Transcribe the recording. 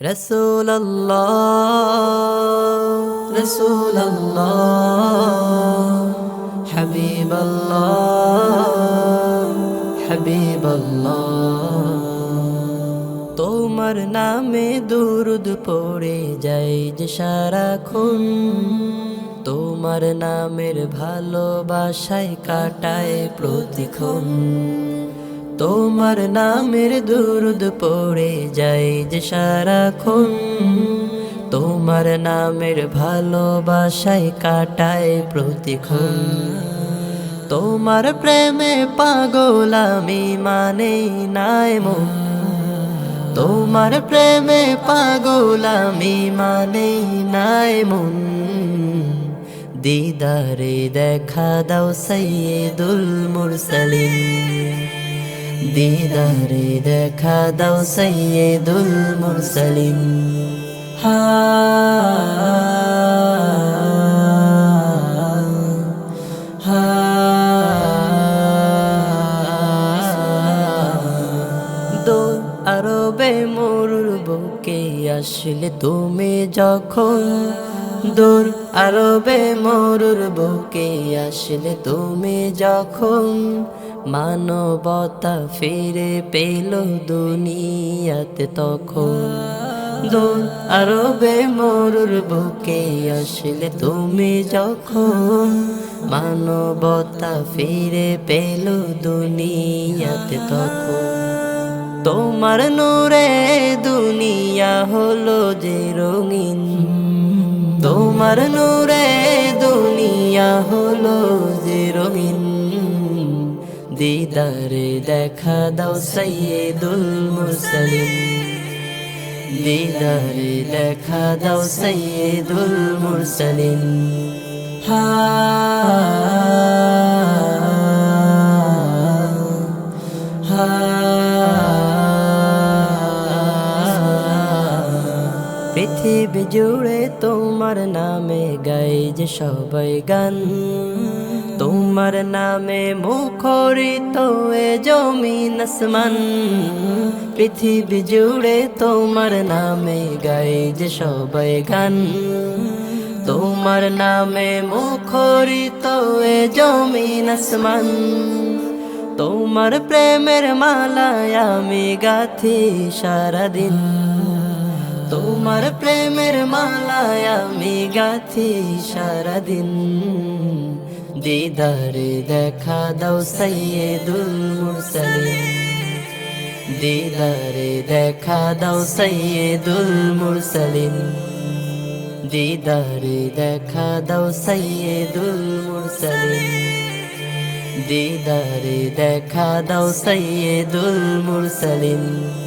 رسول الله رسول الله حبيب الله حبيب الله তোমার নামে দুরুদ পড়ে যাই যে সারাক্ষণ তোমার নামের ভালোবাসায় কাটায় প্রতিক্ষণ তোমার নামের দুরুদ পড়ে যাই যে সারাক্ষণ। তোমার নামের ভালোবাসায় কাটায় প্রতিক্ষণ। তোমার প্রেমে পাগল আমি মানে নাই মন। তোমার প্রেমে পাগল আমি মানে নাই মন। দিদারে দেখা দাও সৈয়দুল মুরসালিন। দিদারে দেখা দাও সৈয়দুল মুরসালিন। হা আরবে মরুর বুকে আসলে তুমি যখন দূর আরবে মরুর বুকে আসলে তুমি যখন মানবতা ফিরে পেল দুনিয়াতে তখন। দূর আরবে মরুর বুকে আসলে তুমি যখন মানবতা ফিরে পেল দুনিয়াতে তখন। তোমার নূরে দুনিয়া হলো যে রঙিন। তোমার নূরে দুনিয়া হলো যে রঙিন। দিদারে দেখা দাও সৈয়দুল মুরসালিন। দিদারে দেখা দাও সৈয়দুল মুরসালিন। হা। পৃথিবী জুড়ে তোমার নামে গাই যে সবাই গান। তোমার নামে মুখরিত এ জমিন আসমান। পৃথিবী জুড়ে তোমার নামে গাই যে সবাই গান। তোমার নামে মুখরিত এ জমিন আসমান। তোমার প্রেমের মালায় আমি গাথি সারাদিন। তোমার প্রেমের মালায় আমি গাথি সারাদিন। দিদারে দেখা দাও সৈয়দুল মুরসালিন। দিদারে দেখা দাও সৈয়দুল মুরসালিন। দিদারে দেখা দাও সৈয়দুল মুরসালিন। দিদারে দেখা দাও সৈয়দুল মুরসালিন।